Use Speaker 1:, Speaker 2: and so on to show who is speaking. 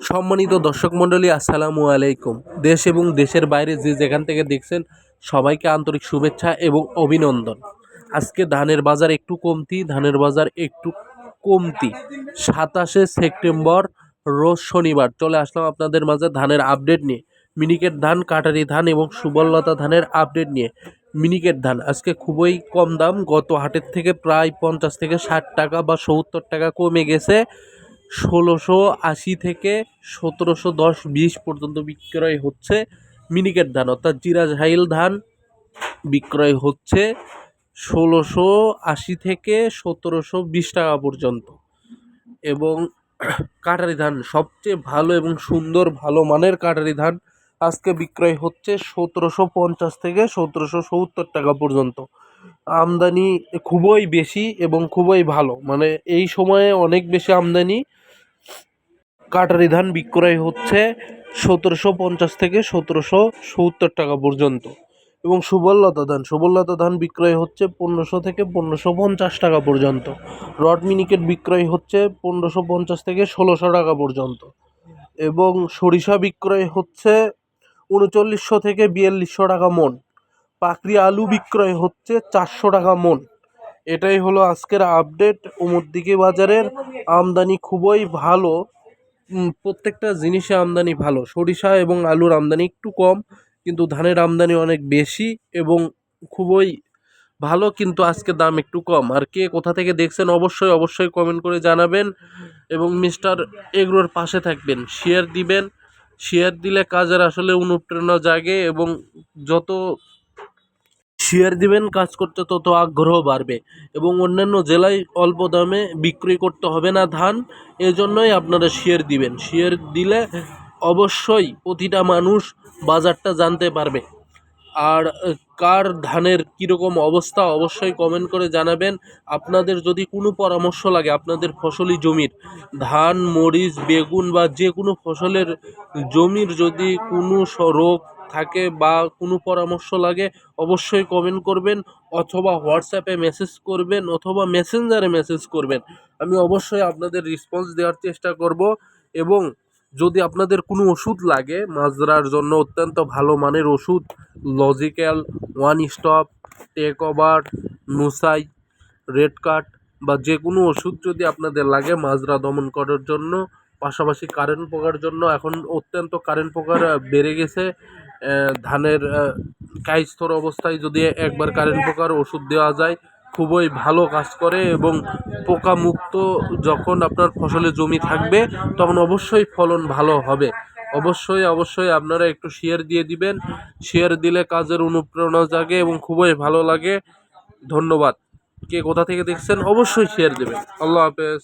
Speaker 1: সম্মানিত দর্শক মণ্ডলী, আসসালামু আলাইকুম। দেশ এবং দেশের বাইরে যে যেখান থেকে দেখছেন, সবাইকে আন্তরিক শুভেচ্ছা এবং অভিনন্দন। আজকে ধানের বাজার একটু কমতি, ধানের বাজার একটু কমতি। সাতাশে সেপ্টেম্বর, রোজ শনিবার। চলে আসলাম আপনাদের মাঝে ধানের আপডেট নিয়ে। মিনিকেট ধান, কাটারি ধান এবং সুবললতা ধানের আপডেট নিয়ে। মিনিকেট ধান আজকে খুবই কম দাম, গত হাটের থেকে প্রায় পঞ্চাশ থেকে ষাট টাকা বা সত্তর টাকা কমে গেছে। ষোলোশো আশি থেকে সতেরোশো দশ বিশ পর্যন্ত বিক্রয় হচ্ছে মিনিকেট ধান, অর্থাৎ জিরাজহাইল ধান বিক্রয় হচ্ছে ষোলোশো আশি থেকে সতেরোশো বিশ টাকা পর্যন্ত। এবং কাটারি ধান, সবচেয়ে ভালো এবং সুন্দর ভালো মানের কাটারি ধান আজকে বিক্রয় হচ্ছে সতেরোশো পঞ্চাশ থেকে সতেরোশো সত্তর টাকা পর্যন্ত। আমদানি খুবই বেশি এবং খুবই ভালো মানে এই সময়ে অনেক বেশি আমদানি কাটারি ধান বিক্রয় হচ্ছে সতেরোশো পঞ্চাশ থেকে সতেরোশো সত্তর টাকা পর্যন্ত। এবং সুবললতা ধান সুবললতা ধান বিক্রয় হচ্ছে পনেরোশো থেকে পনেরোশো পঞ্চাশ টাকা পর্যন্ত। রড মিনিকেট বিক্রয় হচ্ছে পনেরোশো পঞ্চাশ থেকে ষোলোশো টাকা পর্যন্ত। এবং সরিষা বিক্রয় হচ্ছে উনচল্লিশশো থেকে বিয়াল্লিশশো টাকা মন। পাকড়ি আলু বিক্রয় হচ্ছে চারশো টাকা মন। এটাই হলো আজকের আপডেট উমরদিকে বাজারের আমদানি খুবই ভালো। প্রত্যেকটা জিনিসে আমদানি ভালো। সরিষা এবং আলুর আমদানি একটু কম, কিন্তু ধানের আমদানি অনেক বেশি এবং খুবই ভালো, কিন্তু আজকে দাম একটু কম। আর কে কোথা থেকে দেখছেন অবশ্যই অবশ্যই কমেন্ট করে জানাবেন এবং মিস্টার এগরোর পাশে থাকবেন। শেয়ার দিবেন। শেয়ার দিলে কাজের আসলে অনুপ্রেরণা জাগে এবং যত শেয়ার দিবেন, কাজ করতে তত আগ্রহ বাড়বে। এবং অন্যান্য জেলায় অল্প দামে বিক্রি করতে হবে না ধান, এজন্যই আপনারা শেয়ার দিবেন। শেয়ার দিলে অবশ্যই প্রতিটা মানুষ বাজারটা জানতে পারবে। আর কার ধানের কীরকম অবস্থা অবশ্যই কমেন্ট করে জানাবেন। আপনাদের যদি কোনো পরামর্শ লাগে, আপনাদের ফসলি জমির, ধান, মরিচ, বেগুন বা যে কোনো ফসলের জমির যদি কোনো রোগ থাকে বা কোনো পরামর্শ লাগে, অবশ্যই কমেন্ট করবেন অথবা হোয়াটসঅ্যাপে মেসেজ করবেন অথবা মেসেঞ্জারে মেসেজ করবেন। আমি অবশ্যই আপনাদের রেসপন্স দেওয়ার চেষ্টা করব এবং যদি আপনাদের কোনো ওষুধ লাগে মাজরার জন্য অত্যন্ত ভালো মানের ওষুধ logical one stop take over Nusair রেড কাট বা যে কোনো ওষুধ যদি আপনাদের লাগে মাজরা দমন করার জন্য, পাশাপাশি কারেন্ট পোকার জন্য, এখন অত্যন্ত কারেন্ট পোকার বেড়ে গেছে। ধানের কাইস্তর অবস্থায় যদি একবার কারেন্ট পোকার ওষুধ দেওয়া যায়, খুবই ভালো কাজ করে এবং পোকা মুক্ত যখন আপনার ফসলের জমি থাকবে, তখন অবশ্যই ফলন ভালো হবে। অবশ্যই অবশ্যই আপনারা একটু শেয়ার দিয়ে দিবেন। শেয়ার দিলে কাজের অনুপ্রেরণা জাগে এবং খুবই ভালো লাগে। ধন্যবাদ। কে কোথা থেকে দেখছেন, অবশ্যই শেয়ার দেবেন। আল্লাহ হাফেজ।